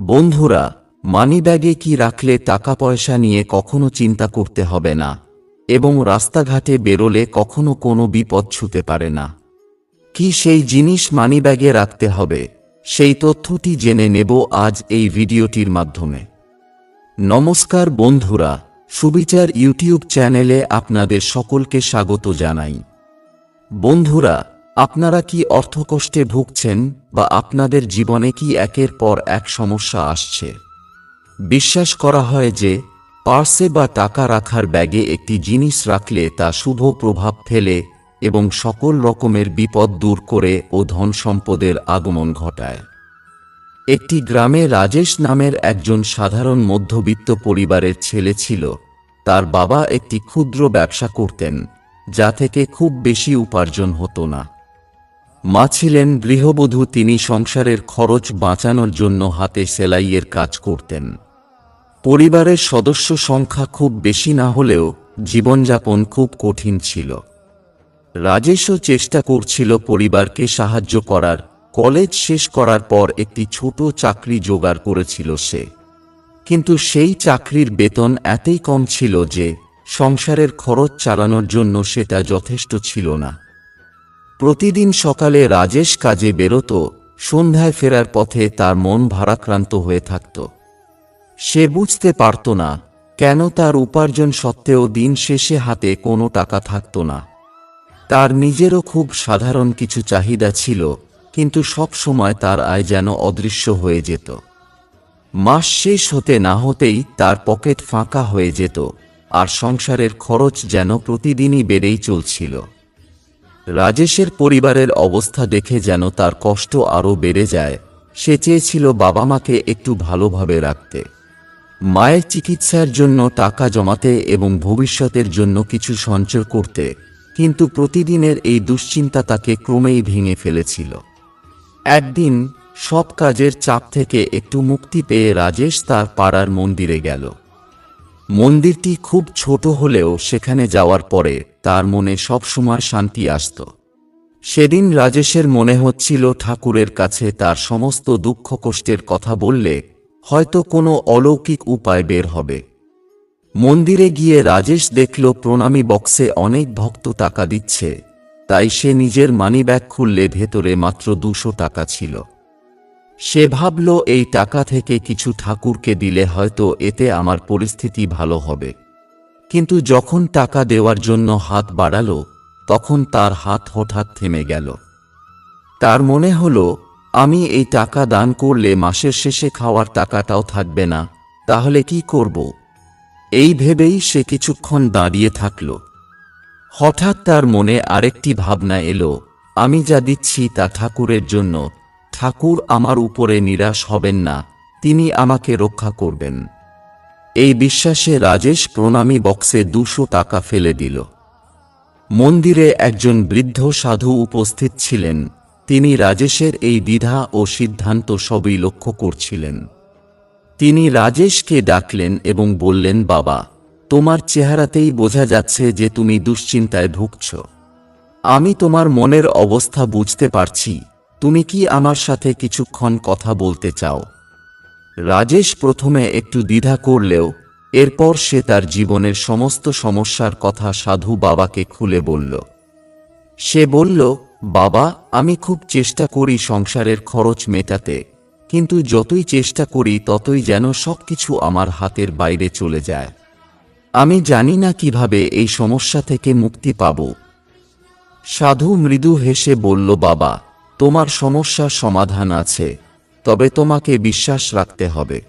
বন্ধুরা, মানিব্যাগে কি রাখলে টাকা পয়সা নিয়ে কখনো চিন্তা করতে হবে না, এবং রাস্তাঘাটে বেরোলে কখনো কোনো বিপদ ছুতে পারে না। কি সেই জিনিস মানিব্যাগে রাখতে হবে, সেই তথ্যটি জেনে নেব আজ এই ভিডিওটির মাধ্যমে। নমস্কার বন্ধুরা, সুবিচার ইউটিউব চ্যানেলে আপনাদের সকলকে স্বাগত জানাই। বন্ধুরা আপনারা কি অর্থকষ্টে ভুগছেন বা আপনাদের জীবনে কি একের পর এক সমস্যা আসছে? বিশ্বাস করা হয় যে, পার্সে বা টাকা রাখার ব্যাগে একটি জিনিস রাখলে তা শুভ প্রভাব ফেলে এবং সকল রকমের বিপদ দূর করে ও ধন সম্পদের আগমন ঘটায়। একটি গ্রামে রাজেশ নামের একজন সাধারণ মধ্যবিত্ত পরিবারের ছেলে ছিল। তার বাবা একটি ক্ষুদ্র ব্যবসা করতেন, যা থেকে খুব বেশি উপার্জন হতো না। মা ছিলেন গৃহবধূ, তিনি সংসারের খরচ বাঁচানোর জন্য হাতে সেলাইয়ের কাজ করতেন। পরিবারের সদস্য সংখ্যা খুব বেশি না হলেও জীবনযাপন খুব কঠিন ছিল। রাজেশও চেষ্টা করছিল পরিবারকে সাহায্য করার। কলেজ শেষ করার পর একটি ছোট চাকরি জোগাড় করেছিল সে। কিন্তু সেই চাকরির বেতন এতই কম ছিল যে সংসারের খরচ চালানোর জন্য সেটা যথেষ্ট ছিল না। প্রতিদিন সকালে রাজেশ কাজে বেরোত, সন্ধ্যায় ফেরার পথে তার মন ভারাক্রান্ত হয়ে থাকত। সে বুঝতে পারত না, কেন তার উপার্জন সত্ত্বেও দিন শেষে হাতে কোনো টাকা থাকত না। তার নিজেরও খুব সাধারণ কিছু চাহিদা ছিল, কিন্তু সব সময় তার আয় যেন অদৃশ্য হয়ে যেত। মাস শেষ হতে না হতেই তার পকেট ফাঁকা হয়ে যেত, আর সংসারের খরচ যেন প্রতিদিনই বেড়েই চলছিল। রাজেশের পরিবারের অবস্থা দেখে যেন তার কষ্ট আরও বেড়ে যায়। সে চেয়েছিল বাবা মাকে একটু ভালোভাবে রাখতে। মায়ের চিকিৎসার জন্য টাকা জমাতে এবং ভবিষ্যতের জন্য কিছু সঞ্চয় করতে, কিন্তু প্রতিদিনের এই দুশ্চিন্তা তাকে ক্রমেই ভেঙে ফেলেছিল। একদিন সব কাজের চাপ থেকে একটু মুক্তি পেয়ে রাজেশ তার পাড়ার মন্দিরে গেল। মন্দিরটি খুব ছোট হলেও সেখানে যাওয়ার পরে তার মনে সবসময় শান্তি আসত। সেদিন রাজেশের মনে হচ্ছিল ঠাকুরের কাছে তার সমস্ত দুঃখ কষ্টের কথা বললে হয়তো কোনো অলৌকিক উপায় বের হবে। মন্দিরে গিয়ে রাজেশ দেখল প্রণামী বক্সে অনেক ভক্ত টাকা দিচ্ছে, তাই সে নিজের মানিব্যাগ খুললে ভেতরে মাত্র দুশো টাকা ছিল। সে ভাবল, এই টাকা থেকে কিছু ঠাকুরকে দিলে হয়তো এতে আমার পরিস্থিতি ভালো হবে। কিন্তু যখন টাকা দেওয়ার জন্য হাত বাড়ালো, তখন তার হাত হঠাৎ থেমে গেল। তার মনে হল, আমি এই টাকা দান করলে মাসের শেষে খাওয়ার টাকাটাও থাকবে না, তাহলে কি করব? এই ভেবেই সে কিছুক্ষণ দাঁড়িয়ে থাকল। হঠাৎ তার মনে আরেকটি ভাবনা এলো, আমি যা দিচ্ছি তা ঠাকুরের জন্য ঠাকুর আমার উপরে নিরাশ হবেন না, তিনি আমাকে রক্ষা করবেন। এই বিশ্বাসে রাজেশ প্রণামী বক্সে দুশো টাকা ফেলে দিল। মন্দিরে একজন বৃদ্ধ সাধু উপস্থিত ছিলেন, তিনি রাজেশের এই দ্বিধা ও সিদ্ধান্ত সবই লক্ষ্য করছিলেন। তিনি রাজেশকে ডাকলেন এবং বললেন, বাবা, তোমার চেহারাতেই বোঝা যাচ্ছে যে তুমি দুশ্চিন্তায় ভুগছ। আমি তোমার মনের অবস্থা বুঝতে পারছি তুমি কি আমার সাথে কিছুক্ষণ কথা বলতে চাও? রাজেশ প্রথমে একটু দ্বিধা করলেও, এরপর সে তার জীবনের সমস্ত সমস্যার কথা সাধু বাবাকে খুলে বলল। সে বলল, বাবা, আমি খুব চেষ্টা করি সংসারের খরচ মেটাতে, কিন্তু যতই চেষ্টা করি ততই যেন সবকিছু আমার হাতের বাইরে চলে যায়। আমি জানি না কীভাবে এই সমস্যা থেকে মুক্তি পাব। সাধু মৃদু হেসে বলল, বাবা তোমার সমস্যার সমাধান আছে, তবে তোমাকে বিশ্বাস রাখতে হবে।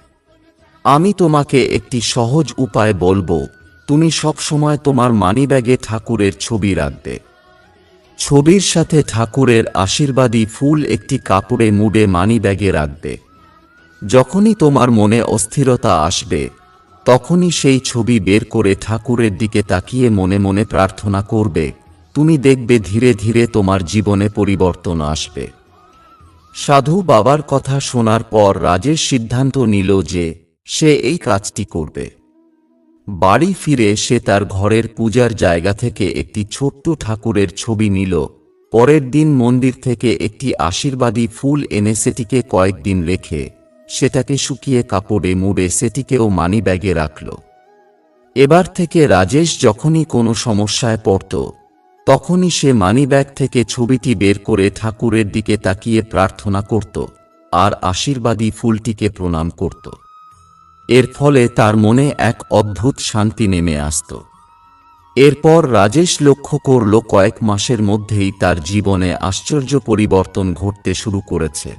আমি তোমাকে একটি সহজ উপায় বলব, তুমি সবসময় তোমার মানিব্যাগে ঠাকুরের ছবি রাখবে। ছবির সাথে ঠাকুরের আশীর্বাদী ফুল একটি কাপড়ে মুড়ে মানিব্যাগে রাখবে। যখনই তোমার মনে অস্থিরতা আসবে, তখনই সেই ছবি বের করে ঠাকুরের দিকে তাকিয়ে মনে মনে প্রার্থনা করবে তুমি দেখবে ধীরে ধীরে তোমার জীবনে পরিবর্তন আসবে। সাধু বাবার কথা শোনার পর রাজেশ সিদ্ধান্ত নিল যে সে এই কাজটি করবে। বাড়ি ফিরে সে তার ঘরের পূজার জায়গা থেকে একটি ছোট্ট ঠাকুরের ছবি নিল। পরের দিন মন্দির থেকে একটি আশীর্বাদী ফুল এনে সেটিকে কয়েকদিন রেখে সেটাকে শুকিয়ে কাপড়ে মুড়ে সেটিকেও মানি ব্যাগে রাখল। এবার থেকে রাজেশ যখনই কোনো সমস্যায় পড়ত তখনই সে মানিব্যাগ থেকে ছবিটি বের করে ঠাকুরের দিকে তাকিয়ে প্রার্থনা করত আর আশীর্বাদী ফুলটিকে প্রণাম করত। এর ফলে তার মনে এক অদ্ভুত শান্তি নেমে আসত। এরপর রাজেশ লক্ষ্য করল কয়েক মাসের মধ্যেই তার জীবনে আশ্চর্য পরিবর্তন ঘটতে শুরু করেছে।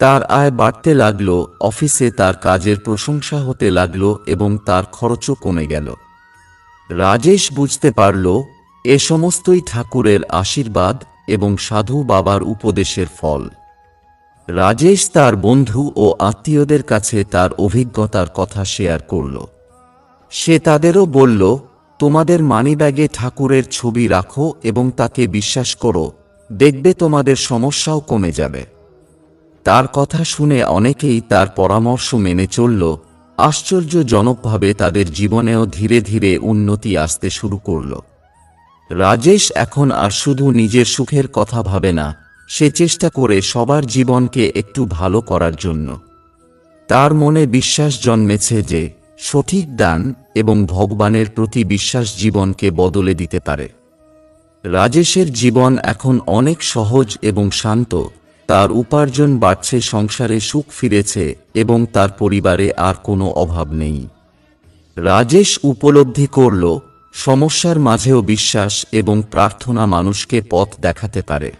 তার আয় বাড়তে লাগল, অফিসে তার কাজের প্রশংসা হতে লাগল এবং তার খরচও কমে গেল। রাজেশ বুঝতে পারল এ সমস্তই ঠাকুরের আশীর্বাদ এবং সাধু বাবার উপদেশের ফল। রাজেশ তার বন্ধু ও আত্মীয়দের কাছে তার অভিজ্ঞতার কথা শেয়ার করল। সে তাদেরও বলল, তোমাদের মানিব্যাগে ঠাকুরের ছবি রাখো এবং তাকে বিশ্বাস করো, দেখবে তোমাদের সমস্যাও কমে যাবে। তার কথা শুনে অনেকেই তার পরামর্শ মেনে চলল। আশ্চর্যজনকভাবে তাদের জীবনেও ধীরে ধীরে উন্নতি আসতে শুরু করল। রাজেশ এখন আর শুধু নিজের সুখের কথা ভাবে না, সে চেষ্টা করে সবার জীবনকে একটু ভালো করার জন্য। তার মনে বিশ্বাস জন্মেছে যে, সঠিক দান এবং ভগবানের প্রতি বিশ্বাস জীবনকে বদলে দিতে পারে। রাজেশের জীবন এখন অনেক সহজ এবং শান্ত, তার উপার্জন বাড়ছে, সংসারে সুখ ফিরেছে এবং তার পরিবারে আর কোনো অভাব নেই। রাজেশ উপলব্ধি করল সমস্যার মাঝেও বিশ্বাস এবং প্রার্থনা মানুষকে পথ দেখাতে পারে।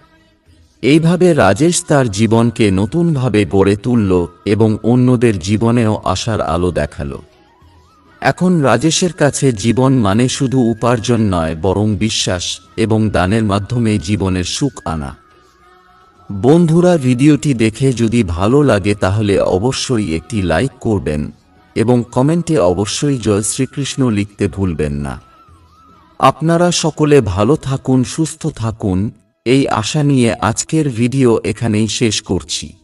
এইভাবে রাজেশ তার জীবনকে নতুনভাবে গড়ে তুলল এবং অন্যদের জীবনেও আশার আলো দেখাল। এখন রাজেশের কাছে জীবন মানে শুধু উপার্জন নয়, বরং বিশ্বাস এবং দানের মাধ্যমে জীবনের সুখ আনা। বন্ধুরা, ভিডিওটি দেখে যদি ভালো লাগে তাহলে অবশ্যই একটি লাইক করবেন এবং কমেন্টে অবশ্যই জয় শ্রীকৃষ্ণ লিখতে ভুলবেন না। আপনারা সকলে ভালো থাকুন সুস্থ থাকুন। এই আশা নিয়ে আজকের ভিডিও এখানেই শেষ করছি।